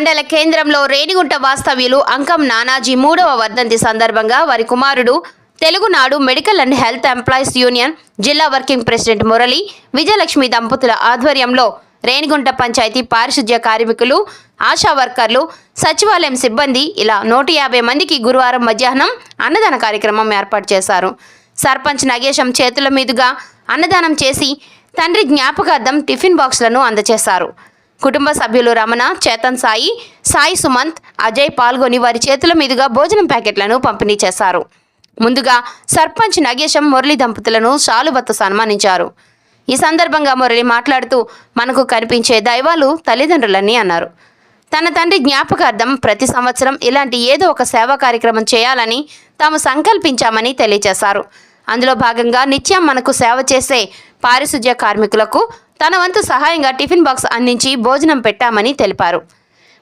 మండల కేంద్రంలో రేణిగుంట వాస్తవ్యులు అంకం నానాజీ మూడవ వర్ధంతి సందర్భంగా వారి కుమారుడు Telugunadu medical and health employees union జిల్లా వర్కింగ్ ప్రెసిడెంట్ మురళి విజయలక్ష్మి దంపతుల ఆధ్వర్యంలో రేణిగుంట పంచాయతీ పారిశుధ్య కార్మికులు ఆశా వర్కర్లు సచివాలయం సిబ్బంది ఇలా నూట యాభై మందికి గురువారం మధ్యాహ్నం అన్నదాన కార్యక్రమం ఏర్పాటు చేశారు. సర్పంచ్ నగేశం చేతుల మీదుగా అన్నదానం చేసి తండ్రి జ్ఞాపకార్థం టిఫిన్ బాక్సులను అందజేశారు. కుటుంబ సభ్యులు రమణ చేతన్ సాయి సాయి సుమంత్ అజయ్ పాల్గొని వారి చేతుల మీదుగా భోజనం ప్యాకెట్లను పంపిణీ చేశారు. ముందుగా సర్పంచ్ నగేశం మురళి దంపతులను శాలువతో సన్మానించారు. ఈ సందర్భంగా మురళి మాట్లాడుతూ మనకు కనిపించే దైవాలు తల్లిదండ్రులని అన్నారు. తన తండ్రి జ్ఞాపకార్థం ప్రతి సంవత్సరం ఇలాంటి ఏదో ఒక సేవా కార్యక్రమం చేయాలని తాము సంకల్పించామని తెలియజేశారు. అందులో భాగంగా నిత్యం మనకు సేవ చేసే పారిశుధ్య కార్మికులకు తన వంతు సహాయంగా టిఫిన్ బాక్స్ అందించి భోజనం పెట్టామని తెలిపారు.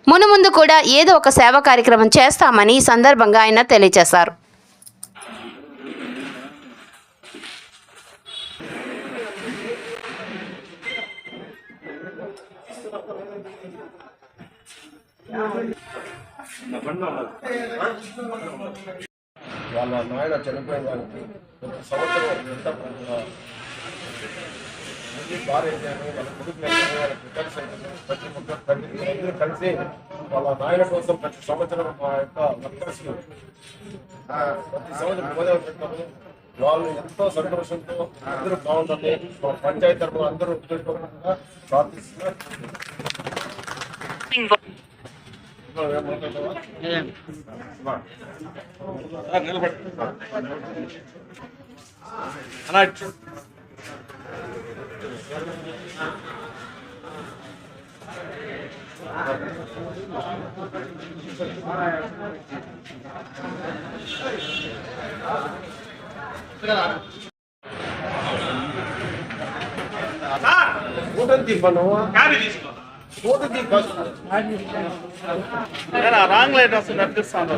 మునుముందు కూడా ఏదో ఒక సేవా కార్యక్రమం చేస్తామని సందర్భంగా ఆయన తెలియజేశారు. వాళ్ళ నాయన చనిపోయిన దానికి ఒక సంవత్సరం ఎంత భార్య వాళ్ళ కొడుకు వాళ్ళ పిల్లలు ప్రతి ఒక్క తండ్రి అందరూ కలిసి వాళ్ళ నాయన కోసం ప్రతి సంవత్సరం మా యొక్క వర్కర్స్ ప్రతి సంవత్సరం గోదావరి పెట్టాము వాళ్ళు ఎంతో సంతోషంతో అందరూ బాగుండాలి మా పంచాయతీ తరఫున అందరూ ఉపయోగపడకుండా ప్రార్థిస్తున్నారు. నిలబడి. రాంగ్ లైట్ వస్తుంది అనిపిస్తాను